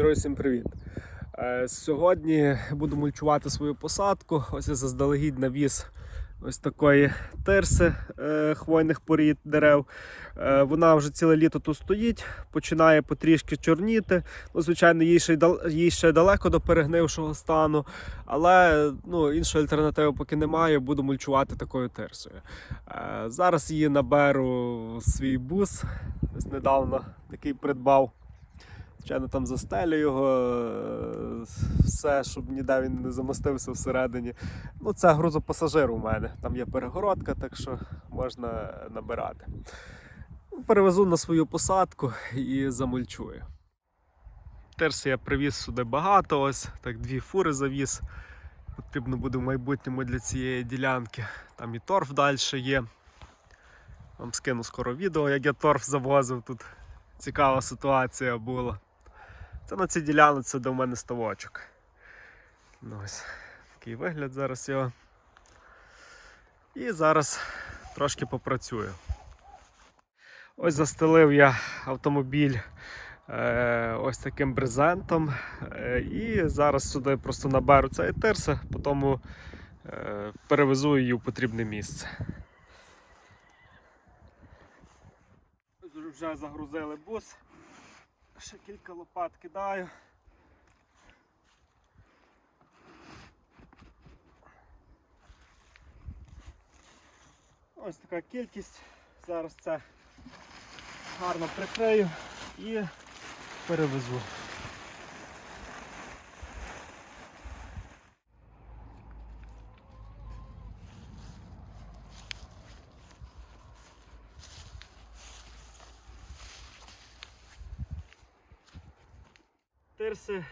Друзі, всім привіт! Е, Сьогодні буду мульчувати свою посадку. Ось я заздалегідь навіз ось такої тирси е, хвойних порід дерев. Е, Вона вже ціле літо тут стоїть, починає потрішки чорніти. Ну, звичайно, їй ще, далеко до перегнившого стану, але ну, іншої альтернативи поки немає, буду мульчувати такою тирсою. Зараз її наберу в свій бус. Ось недавно такий придбав. Звичайно, там застелю його, е, все, щоб ніде він не замостився всередині. Ну, це грузопасажир у мене. Там є перегородка, так що можна набирати. Перевезу на свою посадку і замульчую. Терси я привіз сюди багато, ось так дві фури завіз. Потрібно буде в майбутньому для цієї ділянки. Там і торф далі є. Вам скину скоро відео, як я торф завозив тут. Цікава ситуація була. Це на цій ділянці, де в мене ставочок. Ну, ось такий вигляд зараз його. І зараз трошки попрацюю. Ось застелив я автомобіль е, ось таким брезентом. Е, і зараз сюди просто наберу цей терса, потім е, перевезу її в потрібне місце. Вже загрузили бус. Ще кілька лопат кидаю. Ось така кількість. Зараз це гарно прикрию і перевезу. Тирси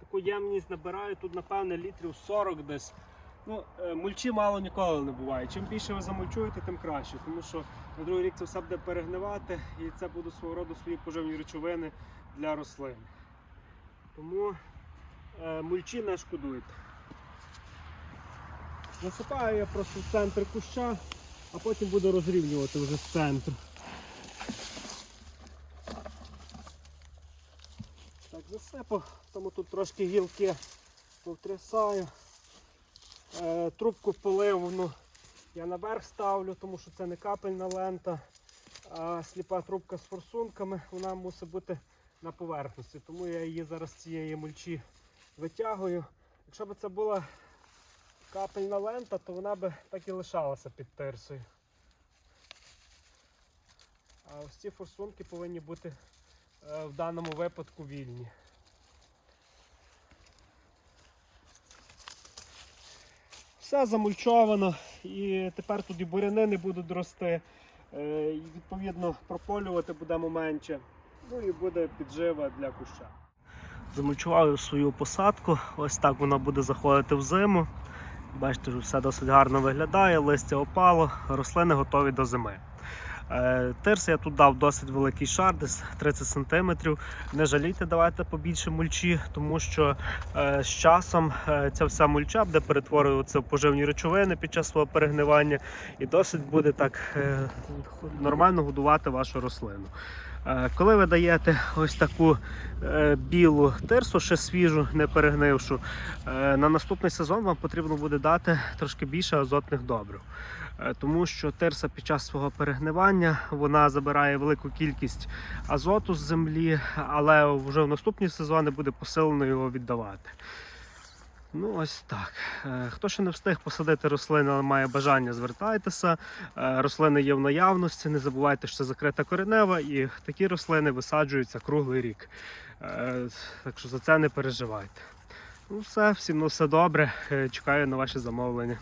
таку ємність набираю, тут напевне літрів 40 десь. Ну, е, мульчі мало ніколи не буває. Чим більше ви замульчуєте, тим краще. Тому що на другий рік це все буде перегнивати і це будуть свого роду свої поживні речовини для рослин. Тому е, мульчі не шкодуйте. Насипаю я просто в центр куща, а потім буду розрівнювати вже з центру. Так, засипав, тому тут трошки гілки повтрясаю. Е, трубку поливну я наверх ставлю, тому що це не капельна лента, а сліпа трубка з форсунками, вона мусить бути на поверхності. Тому я її зараз цієї мульчі витягую. Якщо б це була капельна лента, то вона би так і лишалася під тирсою. А ось ці форсунки повинні бути в даному випадку вільні. Все замульчовано і тепер тут і буряни не будуть рости. Е, і відповідно прополювати будемо менше. Ну і буде піджива для куща. Замульчував свою посадку, ось так вона буде заходити в зиму. Бачите, що все досить гарно виглядає, листя опало, рослини готові до зими. Е, Тирс я тут дав досить великий шар, десь 30 см. Не жалійте, давайте побільше мульчі, тому що е, з часом е, ця вся мульча буде перетворюватися в поживні речовини під час свого перегнивання і досить буде так нормально годувати вашу рослину. Е, Коли ви даєте ось таку е, білу тирсу, ще свіжу, не перегнившу, е, на наступний сезон вам потрібно буде дати трошки більше азотних добрив. Тому що тирса під час свого перегнивання вона забирає велику кількість азоту з землі, але вже в наступні сезони буде посилено його віддавати. Ну, ось так. Е, Хто ще не встиг посадити рослини, але має бажання, звертайтеся. Е, Рослини є в наявності. Не забувайте, що це закрита коренева, і такі рослини висаджуються круглий рік. Е, Так що за це не переживайте. Ну все, всім на все добре. Чекаю на ваші замовлення.